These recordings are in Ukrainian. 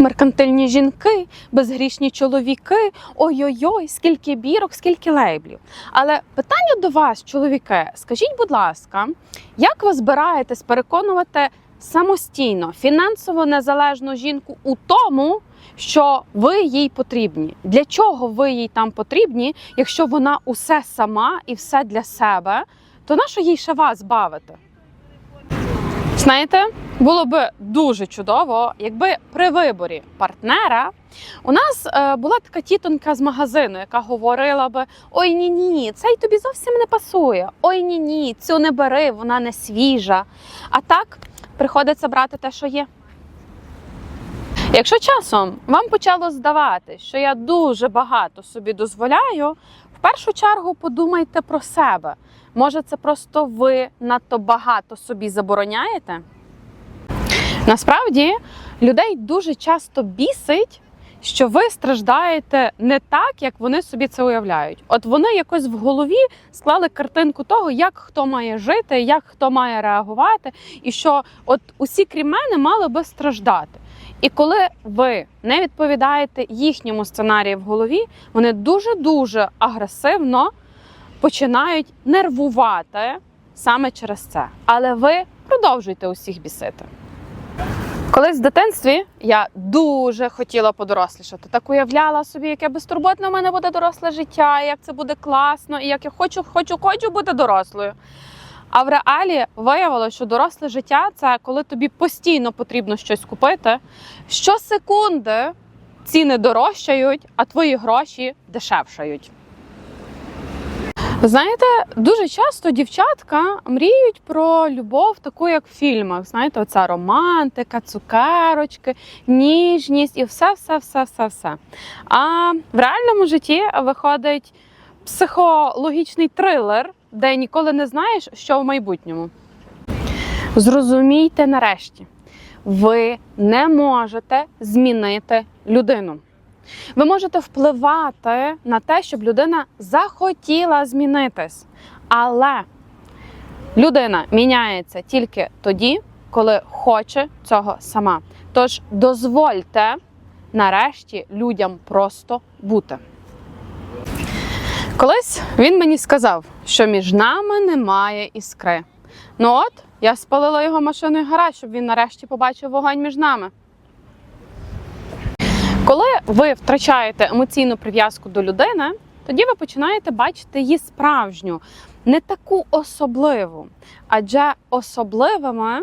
Меркантильні жінки, безгрішні чоловіки, ой-ой-ой, скільки бірок, скільки лейблів. Але питання до вас, чоловіки, скажіть, будь ласка, як ви збираєтесь переконувати самостійно фінансово незалежну жінку у тому, що ви їй потрібні? Для чого ви їй там потрібні, якщо вона усе сама і все для себе, то нащо їй ще вас бавити? Знаєте, було би дуже чудово, якби при виборі партнера у нас е, була така тітонька з магазину, яка говорила би: Ой, ні, ні, цей тобі зовсім не пасує. Ой, ні, ні, цю не бери, вона не свіжа. А так приходиться брати те, що є. Якщо часом вам почало здавати, що я дуже багато собі дозволяю, в першу чергу подумайте про себе. Може, це просто ви надто багато собі забороняєте? Насправді людей дуже часто бісить, що ви страждаєте не так, як вони собі це уявляють. От вони якось в голові склали картинку того, як хто має жити, як хто має реагувати, і що от усі крім мене мали би страждати. І коли ви не відповідаєте їхньому сценарію в голові, вони дуже дуже агресивно починають нервувати саме через це. Але ви продовжуйте усіх бісити. Колись в дитинстві я дуже хотіла подорослішати. Так уявляла собі, яке безтурботне в мене буде доросле життя, як це буде класно, і як я хочу, хочу, хочу бути дорослою. А в реалі виявилося, що доросле життя це коли тобі постійно потрібно щось купити. Щосекунди ціни дорожчають, а твої гроші дешевшають. Знаєте, дуже часто дівчатка мріють про любов, таку як в фільмах. Знаєте, оця романтика, цукерочки, ніжність і все, все, все, все, все. А в реальному житті виходить психологічний трилер, де ніколи не знаєш, що в майбутньому. Зрозумійте нарешті, ви не можете змінити людину. Ви можете впливати на те, щоб людина захотіла змінитись. Але людина міняється тільки тоді, коли хоче цього сама. Тож дозвольте нарешті людям просто бути. Колись він мені сказав, що між нами немає іскри. Ну от, я спалила його машиною гараж, щоб він нарешті побачив вогонь між нами. Коли ви втрачаєте емоційну прив'язку до людини, тоді ви починаєте бачити її справжню, не таку особливу. Адже особливими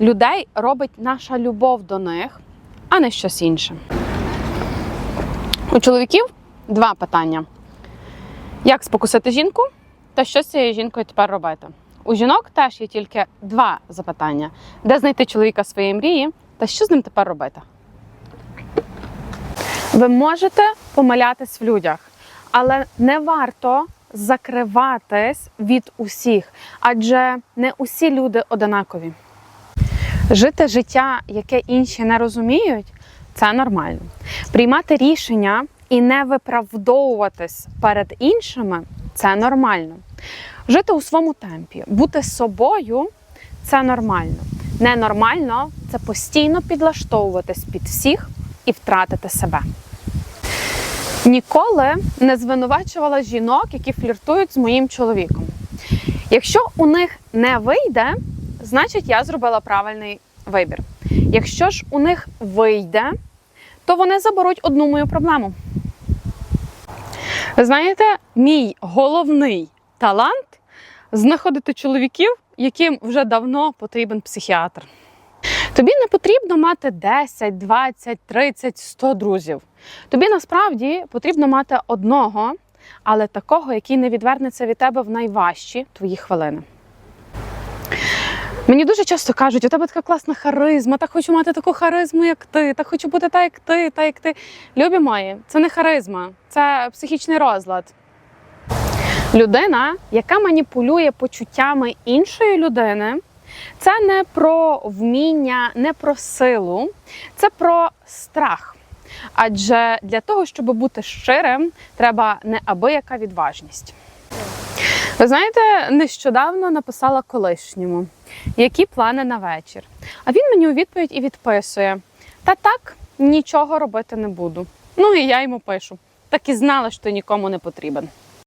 людей робить наша любов до них, а не щось інше. У чоловіків два питання: як спокусити жінку та що з цією жінкою тепер робити? У жінок теж є тільки два запитання: де знайти чоловіка своєї мрії та що з ним тепер робити? Ви можете помилятись в людях, але не варто закриватись від усіх, адже не усі люди одинакові. Жити життя, яке інші не розуміють, це нормально. Приймати рішення і не виправдовуватись перед іншими це нормально. Жити у своєму темпі, бути собою це нормально. Ненормально це постійно підлаштовуватись під всіх і втратити себе. Ніколи не звинувачувала жінок, які фліртують з моїм чоловіком. Якщо у них не вийде, значить я зробила правильний вибір. Якщо ж у них вийде, то вони заберуть одну мою проблему. Ви знаєте, мій головний талант знаходити чоловіків, яким вже давно потрібен психіатр. Тобі не потрібно мати 10, 20, 30, 100 друзів. Тобі насправді потрібно мати одного, але такого, який не відвернеться від тебе в найважчі твої хвилини. Мені дуже часто кажуть, у тебе така класна харизма, так хочу мати таку харизму, як ти, так хочу бути так, як ти, так як ти. Любі мої, це не харизма, це психічний розлад. Людина, яка маніпулює почуттями іншої людини, це не про вміння, не про силу, це про страх. Адже для того, щоб бути щирим, треба неабияка відважність. Ви знаєте, нещодавно написала колишньому, які плани на вечір. А він мені у відповідь і відписує: Та так, нічого робити не буду. Ну і я йому пишу. Так і знала, що ти нікому не потрібен.